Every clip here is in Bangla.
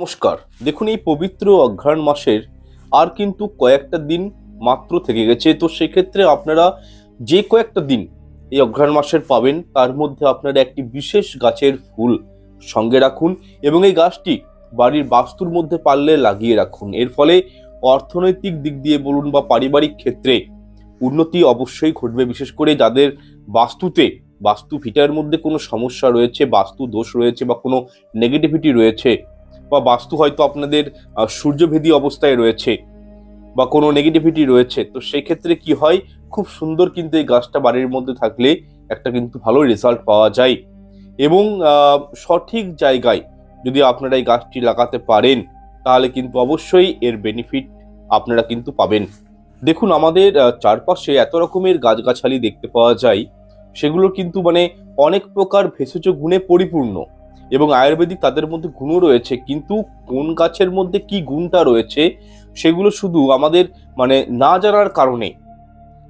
নমস্কার। দেখুন, এই পবিত্র অঘ্রাণ মাসের আর কিন্তু কয়েকটা দিন মাত্র থেকে গেছে। তো সেক্ষেত্রে আপনারা যে কয়েকটা দিন এই অঘ্রাণ মাসের পাবেন, তার মধ্যে আপনারা একটি বিশেষ গাছের ফুল সঙ্গে রাখুন এবং এই গাছটি বাড়ির বাস্তুর মধ্যে পারলে লাগিয়ে রাখুন। এর ফলে অর্থনৈতিক দিক দিয়ে বলুন বা পারিবারিক ক্ষেত্রে উন্নতি অবশ্যই ঘটবে, বিশেষ করে যাদের বাস্তুতে, বাস্তু ফিটার মধ্যে কোনো সমস্যা রয়েছে, বাস্তু দোষ রয়েছে বা কোনো নেগেটিভিটি রয়েছে বা বাস্তু হয়তো আপনাদের সূর্যভেদী অবস্থায় রয়েছে বা কোনো নেগেটিভিটি রয়েছে, তো সেই ক্ষেত্রে কি হয়? খুব সুন্দর কিন্তু এই গাছটা বাড়ির মধ্যে থাকলে একটা কিন্তু ভালো রেজাল্ট পাওয়া যায়। এবং সঠিক জায়গায় যদি আপনারা এই গাছটি লাগাতে পারেন, তাহলে কিন্তু অবশ্যই এর বেনিফিট আপনারা কিন্তু পাবেন। দেখুন, আমাদের চারপাশে এত রকমের গাছগাছালি দেখতে পাওয়া যায়, সেগুলো কিন্তু মানে অনেক প্রকার ভেষজ গুণে পরিপূর্ণ। এবং আয়ুর্বেদিক তাদের মধ্যে গুণও রয়েছে, কিন্তু কোন গাছের মধ্যে কি গুণটা রয়েছে সেগুলো শুধু আমাদের মানে না জানার কারণে।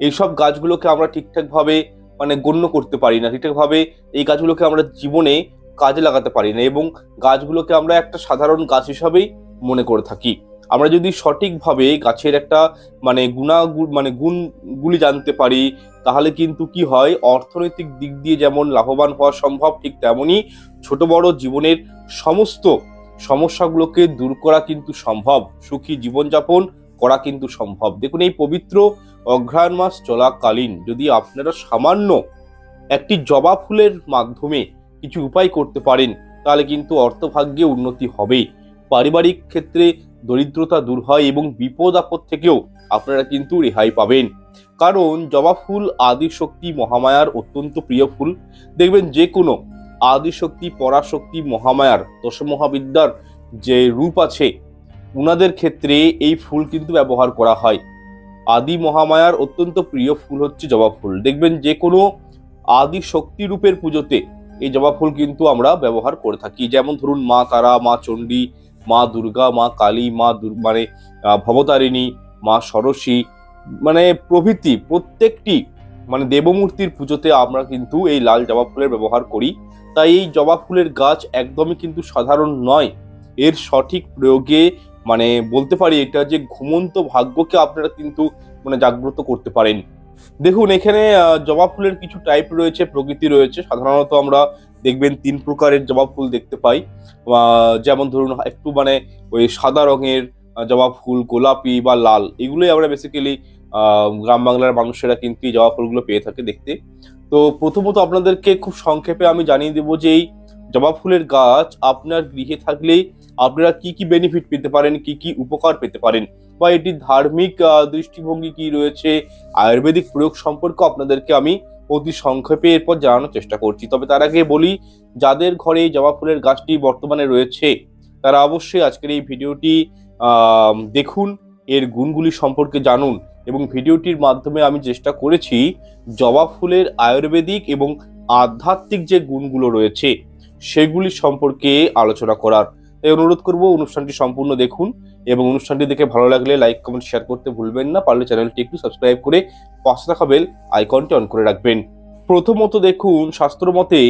এইসব গাছগুলোকে আমরা ঠিকঠাকভাবে মানে গণ্য করতে পারি না, ঠিকঠাকভাবে এই গাছগুলোকে আমরা জীবনে কাজে লাগাতে পারি না এবং গাছগুলোকে আমরা একটা সাধারণ গাছ হিসাবেই মনে করে থাকি। আমরা যদি সঠিকভাবে গাছের একটা মানে গুণা মানে গুণগুলি জানতে পারি, তাহলে কিন্তু কি হয়? অর্থনৈতিক দিক দিয়ে যেমন লাভবান হওয়া সম্ভব, ঠিক তেমনই ছোট বড় জীবনের সমস্ত সমস্যাগুলোকে দূর করা কিন্তু সম্ভব। সুখী জীবনযাপন করা কিন্তু সম্ভব। দেখুন, এই পবিত্র অঘ্রায়ণ মাস চলাকালীন যদি আপনারা সামান্য একটি জবা ফুলের মাধ্যমে কিছু উপায় করতে পারেন, তাহলে কিন্তু অর্থভাগ্যে উন্নতি হবেই। পারিবারিক ক্ষেত্রে দরিদ্রতা দূর হয় এবং বিপদ আপদ থেকেও আপনারা কিন্তু রেহাই পাবেন। কারণ জবা ফুল, আদিশক্তি, মহামায়ার অত্যন্ত প্রিয় ফুল। দেখবেন যে কোনো আদিশক্তি, পরাশক্তি, মহামায়ার, দশমহাবিদ্যার যে রূপ আছে, উনাদের ক্ষেত্রে এই ফুল কিন্তু ব্যবহার করা হয়। আদি মহামায়ার অত্যন্ত প্রিয় ফুল হচ্ছে জবা ফুল। দেখবেন যে কোনো আদি শক্তি রূপের পুজোতে এই জবা ফুল কিন্তু আমরা ব্যবহার করে থাকি। যেমন ধরুন মা তারা, মা চণ্ডী মা দুর্গা, মা কালী, মা মানে ভবতারিণী, মা সরস্বী মানে প্রভৃতি, প্রত্যেকটি মানে দেবমূর্তির পুজোতে আমরা কিন্তু এই লাল জবা ফুলের ব্যবহার করি। তাই এই জবা ফুলের গাছ একদমই কিন্তু সাধারণ নয়। এর সঠিক প্রয়োগে মানে বলতে পারি এটা যে ঘুমন্ত ভাগ্যকে আপনারা কিন্তু মানে জাগ্রত করতে পারেন। দেখুন, এখানে জবা ফুলের কিছু টাইপ রয়েছে, প্রকৃতি রয়েছে। সাধারণত আমরা দেখবেন তিন প্রকারের জবা ফুল দেখতে পাই। যেমন ধরুন একটু মানে ওই সাদা রঙের জবা ফুল, গোলাপি বা লাল, এগুলোই আমরা বেসিক্যালি গ্রাম বাংলার মানুষেরা কিন্তু এই জবা ফুলগুলো পেয়ে থাকে দেখতে। তো প্রথমত আপনাদেরকে খুব সংক্ষেপে আমি জানিয়ে দেবো যে এই জবা ফুলের গাছ আপনার গৃহে থাকলেই আপনারা কি কি বেনিফিট পেতে পারেন, কি কি উপকার পেতে পারেন বা এটির ধার্মিক দৃষ্টিভঙ্গি কি রয়েছে, আয়ুর্বেদিক প্রয়োগ সম্পর্কে আপনাদেরকে আমি অতি সংক্ষেপে এরপর জানানোর চেষ্টা করছি। তবে তার আগে বলি, যাদের ঘরে জবা ফুলের গাছটি বর্তমানে রয়েছে, তারা অবশ্যই আজকের এই ভিডিওটি দেখুন, এর গুণগুলি সম্পর্কে জানুন এবং ভিডিওটির মাধ্যমে আমি চেষ্টা করেছি জবা ফুলের আয়ুর্বেদিক এবং আধ্যাত্মিক যে গুণগুলো রয়েছে, সেগুলি সম্পর্কে আলোচনা করার। তাই অনুরোধ করব অনুষ্ঠানটি সম্পূর্ণ দেখুন এবং অনুষ্ঠানটি দেখে ভালো লাগলে লাইক কমেন্ট শেয়ার করতে ভুলবেন না। পারলে চ্যানেলটি একটু সাবস্ক্রাইব করে পাশে থাকা বেল আইকনটি অন করে রাখবেন। প্রথমত দেখুন, শাস্ত্র মতে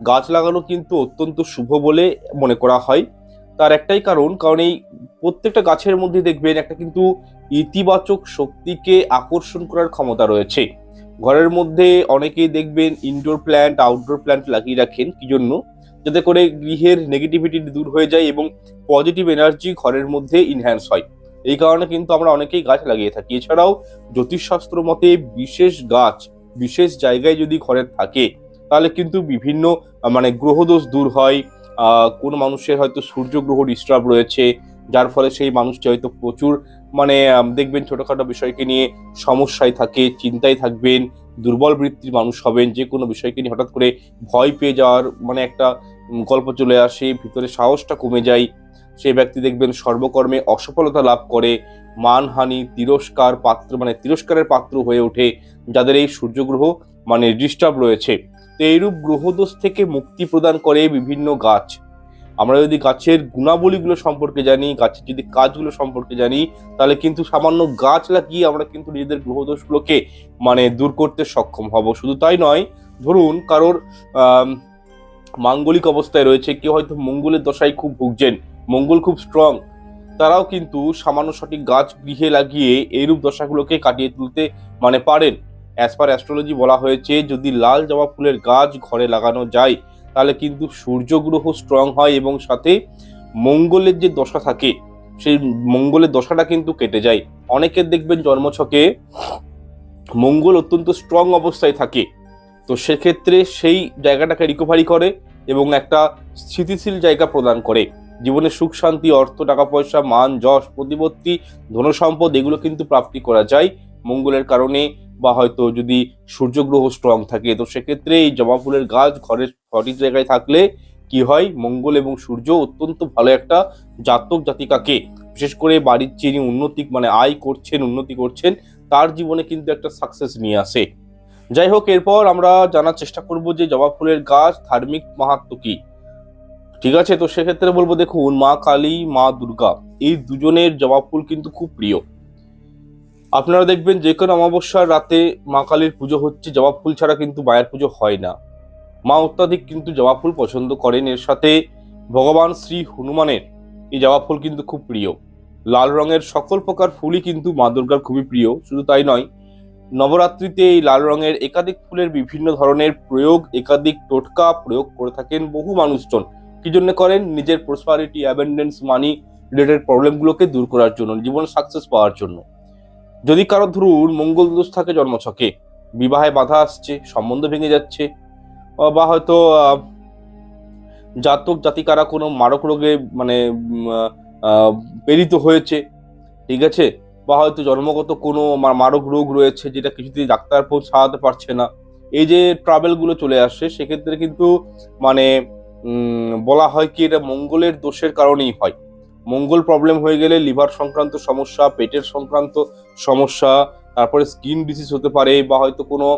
গাছ লাগানো কিন্তু অত্যন্ত শুভ বলে মনে করা হয়। তার একটাই কারণ কারণ এই প্রত্যেকটা গাছের মধ্যে দেখবেন একটা কিন্তু ইতিবাচক শক্তিকে আকর্ষণ করার ক্ষমতা রয়েছে। ঘরের মধ্যে অনেকেই দেখবেন ইনডোর প্ল্যান্ট আউটডোর প্ল্যান্ট লাগিয়ে রাখেন। কি জন্য? যাতে করে গৃহের নেগেটিভিটি দূর হয়ে যায় এবং পজিটিভ এনার্জি ঘরের মধ্যে ইনহ্যান্স হয়। এই কারণে কিন্তু আমরা অনেকেই গাছ লাগিয়ে থাকি। এছাড়াও জ্যোতিষশাস্ত্র মতে বিশেষ গাছ বিশেষ জায়গায় যদি ঘরে থাকে, তাহলে কিন্তু বিভিন্ন মানে গ্রহদোষ দূর হয়। কোনো মানুষের হয়তো সূর্য গ্রহ ডিস্টার্ব রয়েছে, যার ফলে সেই মানুষটি হয়তো প্রচুর মানে দেখবেন ছোটখাটো বিষয়কে নিয়ে সমস্যায় থাকে, চিন্তায় থাকবেন দুর্বল বৃত্তির মানুষ হবেন, যে কোনো বিষয়কে নিয়ে হঠাৎ করে ভয় পেয়ে যাওয়ার মানে একটা গল্প চলে আসে, ভিতরে সাহসটা কমে যায়। সেই ব্যক্তি দেখবেন সর্বকর্মে অসফলতা লাভ করে, মানহানি, তিরস্কার পাত্র মানে তিরস্কারের পাত্র হয়ে ওঠে, যাদের এই সূর্যগ্রহ মানে ডিস্টার্ব রয়েছে। তো এইরূপ গ্রহদোষ থেকে মুক্তি প্রদান করে বিভিন্ন গাছ। আমরা যদি গাছের গুণাবলীগুলো সম্পর্কে জানি, গাছের যদি কাজগুলো সম্পর্কে জানি, তাহলে কিন্তু সামান্য গাছ লাগিয়ে আমরা কিন্তু নিজেদের গ্রহদোষগুলোকে মানে দূর করতে সক্ষম হব। শুধু তাই নয়, ধরুন কারোর মাঙ্গলিক অবস্থায় রয়েছে, কেউ হয়তো মঙ্গলের দশায় খুব ভুগছেন, মঙ্গল খুব স্ট্রং তারাও কিন্তু সামান্য সঠিক গাছ গৃহে লাগিয়ে এইরূপ দশাগুলোকে কাটিয়ে তুলতে মানে পারেন। অ্যাজ পার অ্যাস্ট্রোলজি বলা হয়েছে, যদি লাল জবা ফুলের গাছ ঘরে লাগানো যায় তাহলে কিন্তু সূর্য গ্রহ স্ট্রং হয় এবং সাথে মঙ্গলের যে দশা থাকে, সেই মঙ্গলের দশাটা কিন্তু কেটে যায়। অনেকের দেখবেন জন্মছকে মঙ্গল অত্যন্ত স্ট্রং অবস্থায় থাকে। তো সেক্ষেত্রে সেই জায়গাটাকে রিকভারি করে এবং একটা স্থিতিশীল জায়গা প্রদান করে। জীবনে সুখ, শান্তি, অর্থ টাকা পয়সা মান, যশ, প্রতিপত্তি, ধনসম্পদ, এগুলো কিন্তু প্রাপ্তি করা যায় মঙ্গলের কারণে। বা হয়তো যদি সূর্যগ্রহ স্ট্রং থাকে, তো সেক্ষেত্রে এই জবা ফুলের গাছ ঘরের সঠিক জায়গায় থাকলে কি হয়? মঙ্গল এবং সূর্য অত্যন্ত ভালো একটা জাতক জাতিকাকে। বিশেষ করে বাড়ির যিনি উন্নতি মানে আয় করছেন, উন্নতি করছেন, তার জীবনে কিন্তু একটা সাকসেস নিয়ে আসে। যাই হোক, এরপর আমরা জানার চেষ্টা করব যে জবা ফুলের গাছ ধার্মিক মাহাত্ম কি। ঠিক আছে? তো সেক্ষেত্রে বলব, দেখুন, মা কালী, মা দুর্গা, এই দুজনের জবা ফুল কিন্তু খুব প্রিয়। আপনারা দেখবেন যে কোনো অমাবস্যার রাতে মা কালীর পুজো হচ্ছে, জবা ফুল ছাড়া কিন্তু মায়ের পুজো হয় না। মা অত্যাধিক কিন্তু জবা ফুল পছন্দ করেন। এর সাথে ভগবান শ্রী হনুমানের এই জবা ফুল কিন্তু খুব প্রিয়। লাল রঙের সকল প্রকার ফুলই কিন্তু মা দুর্গার খুবই প্রিয়। শুধু তাই নয়, নবরাত্রিতে এই লাল রঙের একাধিক ফুলের বিভিন্ন ধরনের প্রয়োগ, একাধিক টোটকা প্রয়োগ করে থাকেন বহু মানুষজন। কি জন্য করেন? নিজের প্রসপারিটি অ্যাবেন্ডেন্স মানি রিলেটেড প্রবলেমগুলোকে দূর করার জন্য, জীবনে সাকসেস পাওয়ার জন্য। যদি কারও ধরুন মঙ্গল দোষ থাকে জন্মছকে, বিবাহে বাধা আসছে, সম্বন্ধ ভেঙে যাচ্ছে বা হয়তো জাতক জাতিকারা কোনো মারক রোগে মানে পীড়িত হয়েছে, ঠিক আছে? বা হয়তো জন্মগত কোনো মারক রোগ রয়েছে যেটা কিছুতেই ডাক্তার পৌঁছ সারাতে পারছে না, এই যে ট্রাভেলগুলো চলে আসছে, সেক্ষেত্রে কিন্তু মানে বলা হয় কি এটা মঙ্গলের দোষের কারণেই হয়। মঙ্গল প্রবলেম হয়ে গেলে লিভার সংক্রান্ত সমস্যা, পেটের সংক্রান্ত সমস্যা, তারপরে স্কিন ডিজিজ হতে পারে বা হয়তো কোনো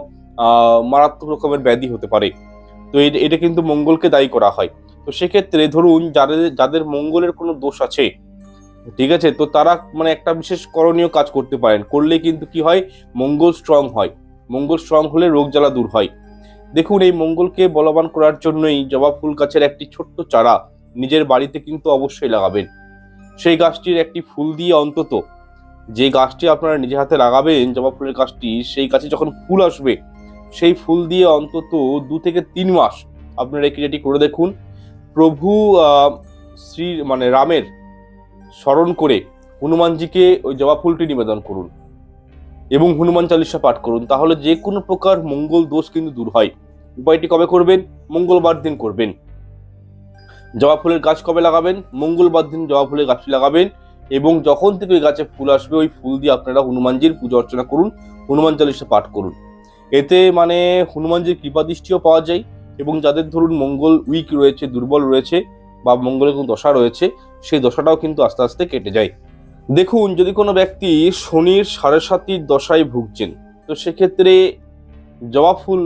মারাত্মক রকমের ব্যাধি হতে পারে। তো এটা কিন্তু মঙ্গলকে দায়ী করা হয়। তো সেক্ষেত্রে ধরুন যাদের যাদের মঙ্গলের কোনো দোষ আছে, ঠিক আছে? তো তারা মানে একটা বিশেষ করণীয় কাজ করতে পারেন। করলে কিন্তু কি হয়? মঙ্গল স্ট্রং হয়। মঙ্গল স্ট্রং হলে রোগ জ্বালা দূর হয়। দেখুন, এই মঙ্গলকে বলবান করার জন্যই জবা ফুল গাছের একটি ছোট্ট চারা নিজের বাড়িতে কিন্তু অবশ্যই লাগাবেন। সেই গাছটির একটি ফুল দিয়ে অন্তত। যে গাছটি আপনারা নিজে হাতে লাগাবেন, জবা ফুলের গাছটি, সেই গাছে যখন ফুল আসবে, সেই ফুল দিয়ে অন্তত দু থেকে তিন মাস আপনারা এই ক্রিয়াটি করে দেখুন। প্রভু শ্রী মানে রামের স্মরণ করে হনুমানজিকে ওই জবা ফুলটি নিবেদন করুন এবং হনুমান চালিসা পাঠ করুন। তাহলে যে কোনো প্রকার মঙ্গল দোষ কিন্তু দূর হয়। উপায়টি কবে করবেন? মঙ্গলবার দিন করবেন। জবা ফুলের গাছ কবে লাগাবেন? মঙ্গলবার দিন জবা ফুলের গাছটি লাগাবেন এবং যখন থেকে ওই গাছে ফুল আসবে, ওই ফুল দিয়ে আপনারা হনুমানজির পুজো অর্চনা করুন, হনুমান চালিসা পাঠ করুন। এতে মানে হনুমানজির কৃপা দৃষ্টিও পাওয়া যায় এবং যাদের ধরুন মঙ্গল উইক রয়েছে, দুর্বল রয়েছে বা মঙ্গলের কোনো দশা রয়েছে, সেই দশাটাও কিন্তু আস্তে আস্তে কেটে যায়। দেখুন, যদি কোনো ব্যক্তি শনির সাড়ে সাতির দশায় ভুগছেন, তো সেক্ষেত্রে জবা ফুল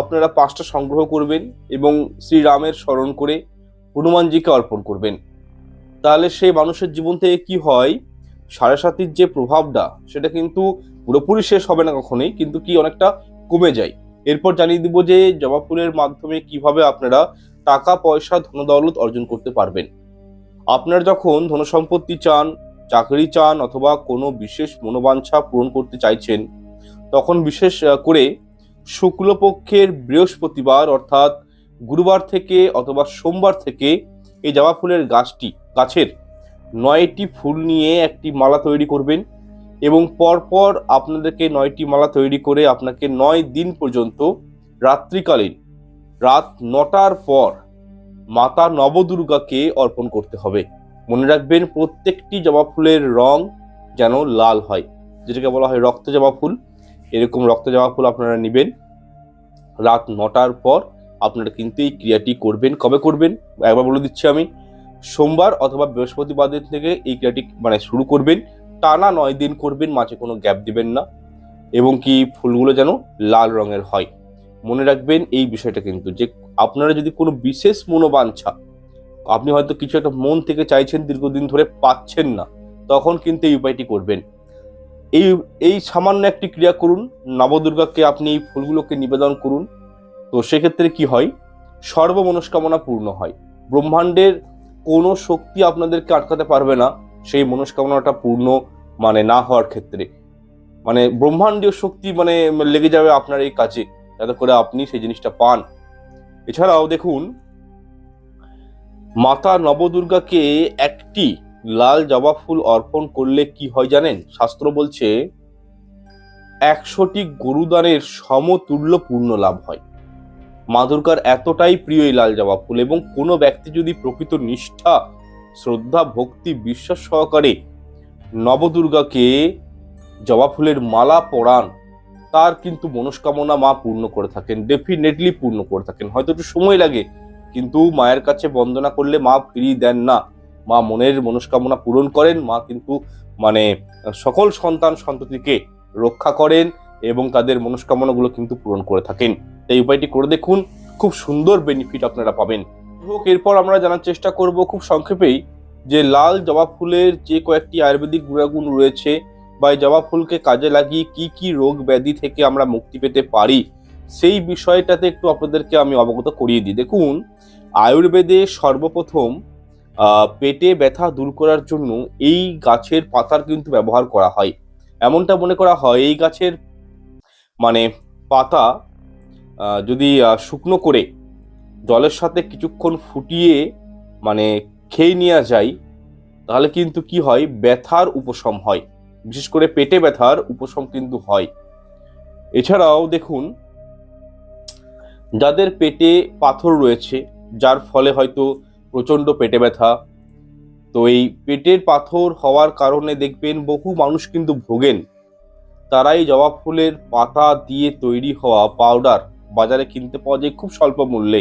আপনারা পাঁচটা সংগ্রহ করবেন এবং শ্রীরামের স্মরণ করে হনুমানজিকে অর্পণ করবেন। তাহলে সেই মানুষের জীবন থেকে কি হয়? সাড়ে সাতির যে প্রভাবটা, সেটা কিন্তু পুরোপুরি শেষ হবে না কখনোই, কিন্তু কি অনেকটা কমে যায়। এরপর জানিয়ে দিব যে জবা ফুলের মাধ্যমে কীভাবে আপনারা টাকা, পয়সা, ধনদৌলত অর্জন করতে পারবেন। আপনার যখন ধনসম্পত্তি চান, চাকরি চান, অথবা কোনো বিশেষ মনোবাঞ্ছা পূরণ করতে চাইছেন, তখন বিশেষ করে শুক্লপক্ষের বৃহস্পতিবার, অর্থাৎ গুরুবার থেকে অথবা সোমবার থেকে এই জবা ফুলের গাছটি, গাছের নয়টি ফুল নিয়ে একটি মালা তৈরি করবেন এবং পরপর আপনাদেরকে নয়টি মালা তৈরি করে আপনাকে নয় দিন পর্যন্ত রাত্রিকালীন রাত নটার পর মাতা নবদুর্গাকে অর্পণ করতে হবে। মনে রাখবেন প্রত্যেকটি জবা ফুলের রং যেন লাল হয়। যেটাকে বলা হয় রক্ত জবা ফুল। এরকম রক্ত জবা ফুল আপনারা নেবেন। রাত নটার পর আপনারা কিন্তু এই ক্রিয়াটি করবেন। কবে করবেন? একবার বলে দিচ্ছি আমি। সোমবার অথবা বৃহস্পতিবার থেকে এই ক্রিয়াটি মানে শুরু করবেন। টানা নয় দিন করবেন, মাঝে কোনো গ্যাপ দিবেন না। এবং কি ফুলগুলো যেন লাল রঙের হয়। মনে রাখবেন এই বিষয়টা কিন্তু যে আপনারা যদি কোনো বিশেষ মনোবাঞ্ছা, আপনি হয়তো কিছু একটা মন থেকে চাইছেন দীর্ঘদিন ধরে পাচ্ছেন না, তখন কিন্তু এই উপায়টি করবেন। এই এই সামান্য একটি ক্রিয়া করুন। নবদুর্গাকে আপনি এই ফুলগুলোকে নিবেদন করুন। তো সেক্ষেত্রে কি হয়? সর্বমনস্কামনা পূর্ণ হয়। ব্রহ্মাণ্ডের কোনো শক্তি আপনাদেরকে আটকাতে পারবে না, সেই মনস্কামনাটা পূর্ণ মানে না হওয়ার ক্ষেত্রে। মানে ব্রহ্মাণ্ডীয় শক্তি মানে লেগে যাবে আপনার এই কাজে, যাতে করে আপনি সেই জিনিসটা পান। এছাড়াও দেখুন, মাতা নবদুর্গাকে একটি লাল জবা ফুল অর্পণ করলে কি হয় জানেন? শাস্ত্র বলছে, একশোটি গরুদানের সমতুল্য পূর্ণ লাভ হয়। মা দুর্গার এতটাই প্রিয় এই লাল জবা ফুল এবং কোনো ব্যক্তি যদি প্রকৃত নিষ্ঠা, শ্রদ্ধা, ভক্তি, বিশ্বাস সহকারে নবদুর্গাকে জবা ফুলের মালা পরান, তার কিন্তু মনস্কামনা মা পূর্ণ করে থাকেন ডেফিনেটলি পূর্ণ করে থাকেন। হয়তো একটু সময় লাগে, কিন্তু মায়ের কাছে বন্দনা করলে মা ফিরিয়ে দেন না। মা মনের মনস্কামনা পূরণ করেন, মা কিন্তু মানে সকল সন্তান সন্ততিকে রক্ষা করেন এবং তাদের মনস্কামনাগুলো কিন্তু পূরণ করে থাকেন। এই উপায়টি করে দেখুন, খুব সুন্দর বেনিফিট আপনারা পাবেন। হোক, এরপর আমরা জানার চেষ্টা করব খুব সংক্ষেপেই যে লাল জবা ফুলের যে কয়েকটি আয়ুর্বেদিক গুণাগুণ রয়েছে বা এই জবা ফুলকে কাজে লাগিয়ে কি কি রোগ ব্যাধি থেকে আমরা মুক্তি পেতে পারি, সেই বিষয়টাতে একটু আপনাদেরকে আমি অবগত করিয়ে দিই। দেখুন, আয়ুর্বেদে সর্বপ্রথম পেটে ব্যথা দূর করার জন্য এই গাছের পাতার কিন্তু ব্যবহার করা হয়। এমনটা মনে করা হয়, এই গাছের মানে পাতা যদি শুকনো করে জলের সাথে কিছুক্ষণ ফুটিয়ে মানে খেয়ে নেওয়া যায়, তাহলে কিন্তু কি হয়? ব্যথার উপশম হয়। বিশেষ করে পেটে ব্যথার উপশম কিন্তু হয়। এছাড়াও দেখুন, যাদের পেটে পাথর রয়েছে, যার ফলে হয়তো প্রচণ্ড পেটে ব্যথা, তো এই পেটের পাথর হওয়ার কারণে দেখবেন বহু মানুষ কিন্তু ভোগেন। তারাই জবা ফুলের পাতা দিয়ে তৈরি হওয়া পাউডার বাজারে কিনতে পাওয়া যায় খুব স্বল্প মূল্যে।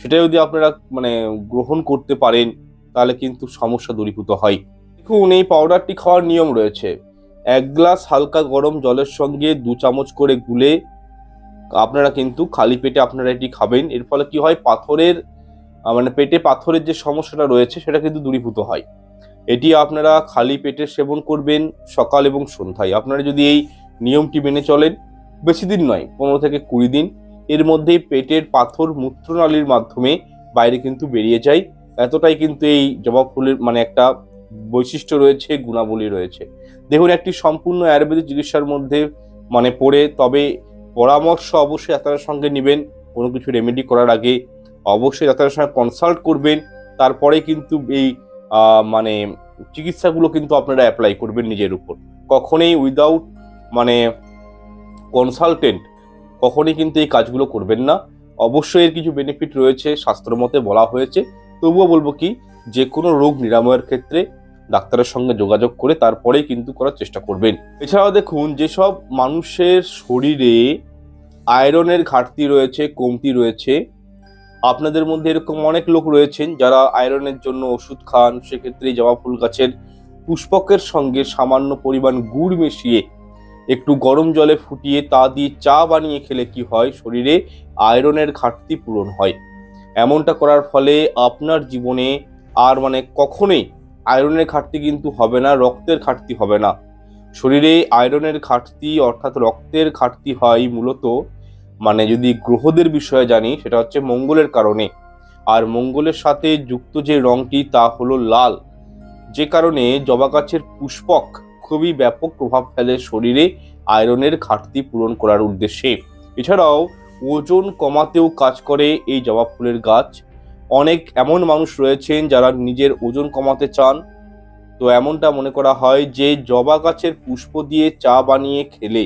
সেটা যদি আপনারা মানে গ্রহণ করতে পারেন, তাহলে কিন্তু সমস্যা দূরীভূত হয়। দেখুন, এই পাউডারটি খাওয়ার নিয়ম রয়েছে। এক গ্লাস হালকা গরম জলের সঙ্গে দু চামচ করে গুলে আপনারা কিন্তু খালি পেটে আপনারা এটি খাবেন। এর ফলে কি হয়? পাথরের মানে পেটে পাথরের যে সমস্যাটা রয়েছে, সেটা কিন্তু দূরীভূত হয়। এটি আপনারা খালি পেটে সেবন করবেন সকাল এবং সন্ধ্যায়। আপনারা যদি এই নিয়মটি মেনে চলেন, বেশি দিন নয়, পনেরো থেকে কুড়ি দিন। এর মধ্যেই পেটের পাথর মূত্রনালীর মাধ্যমে বাইরে কিন্তু বেরিয়ে যায়। এতটাই কিন্তু এই জবা ফুলের মানে একটা বৈশিষ্ট্য রয়েছে, গুণাবলী রয়েছে। দেখুন একটি সম্পূর্ণ আয়ুর্বেদিক চিকিৎসার মধ্যে মানে পড়ে, তবে পরামর্শ অবশ্যই ডাক্তারের সঙ্গে নেবেন। কোনো কিছু রেমেডি করার আগে অবশ্যই ডাক্তারের সঙ্গে কনসাল্ট করবেন। তারপরে কিন্তু এই মানে চিকিৎসাগুলো কিন্তু আপনারা অ্যাপ্লাই করবেন নিজের উপর। কখনোই উইদাউট মানে কনসালটেন্ট কখনোই কিন্তু এই কাজগুলো করবেন না। অবশ্যই এর কিছু বেনিফিট রয়েছে শাস্ত্রমতে বলা হয়েছে। তবুও বলব কি, যে কোনো রোগ নিরাময়ের ক্ষেত্রে ডাক্তারের সঙ্গে যোগাযোগ করে তারপরেই কিন্তু করার চেষ্টা করবেন। এছাড়াও দেখুন, যেসব মানুষের শরীরে আয়রনের ঘাটতি রয়েছে, কমতি রয়েছে, আপনাদের মধ্যে এরকম অনেক লোক রয়েছেন যারা আয়রনের জন্য ওষুধ খান, সেক্ষেত্রে জবা ফুল গাছের পুষ্পকের সঙ্গে সামান্য পরিমাণ গুড় মিশিয়ে একটু গরম জলে ফুটিয়ে তা দিয়ে চা বানিয়ে খেলে কি হয়? শরীরে আয়রনের ঘাটতি পূরণ হয়। এমনটা করার ফলে আপনার জীবনে আর মানে কখনোই আয়রনের ঘাটতি কিন্তু হবে না, রক্তের ঘাটতি হবে না। শরীরে আয়রনের ঘাটতি অর্থাৎ রক্তের ঘাটতি হয় মূলত মানে যদি গ্রহদের বিষয়ে জানি, সেটা হচ্ছে মঙ্গলের কারণে। আর মঙ্গলের সাথে যুক্ত যে রংটি তা হলো লাল। যে কারণে জবা গাছের পুষ্পক খুবই ব্যাপক প্রভাব ফেলে শরীরে আয়রনের ঘাটতি পূরণ করার উদ্দেশ্যে। এছাড়াও, ওজন কমাতেও কাজ করে এই জবা ফুলের গাছ। অনেক এমন মানুষ রয়েছেন যারা নিজের ওজন কমাতে চান। তো এমনটা মনে করা হয় যে, জবা গাছের পুষ্প দিয়ে চা বানিয়ে খেলে।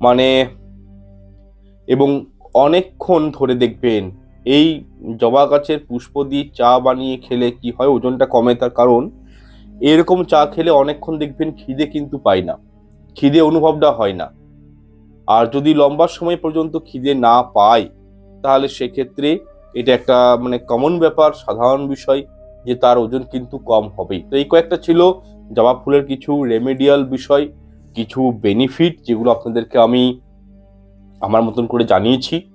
মানে এবং অনেকক্ষণ ধরে দেখবেন, এই জবা গাছের পুষ্প দিয়ে চা বানিয়ে খেলে কি হয়, ওজনটা কমে তার কারণ এরকম চা খেলে অনেকক্ষণ দেখবেন খিদে কিন্তু পায় না। খিদে অনুভবটা হয় না। আর যদি লম্বা সময় পর্যন্ত খিদে না পায়, তাহলে সেক্ষেত্রে এটা একটা মানে কমন ব্যাপার, সাধারণ বিষয় যে তার ওজন কিন্তু কম হবেই। তো এই কয়েকটা ছিল জবা ফুলের কিছু রেমেডিয়াল বিষয়, কিছু বেনিফিট যেগুলো আপনাদেরকে আমি আমার মতন করে জানিয়েছি।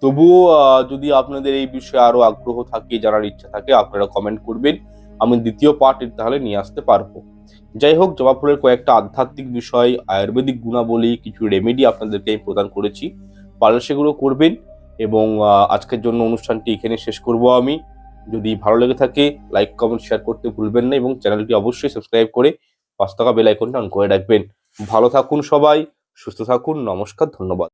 তবুও যদি আপনাদের এই বিষয়ে আরও আগ্রহ থাকে, জানার ইচ্ছা থাকে, আপনারা কমেন্ট করবেন। আমি দ্বিতীয় পার্ট তাহলে নিয়ে আসতে পারব। যাই হোক, জবা ফুলের কয়েকটা আধ্যাত্মিক বিষয়, আয়ুর্বেদিক গুণাবলী, কিছু রেমেডি আপনাদেরকে আমি প্রদান করেছি। পারলে সেগুলো করবেন এবং আজকের জন্য অনুষ্ঠানটি এখানে শেষ করব আমি। যদি ভালো লেগে থাকে লাইক কমেন্ট শেয়ার করতে ভুলবেন না এবং চ্যানেলটি অবশ্যই সাবস্ক্রাইব করে পাঁচ টাকা বেল আইকনটা অন করে রাখবেন। ভালো থাকুন সবাই, সুস্থ থাকুন, নমস্কার, ধন্যবাদ।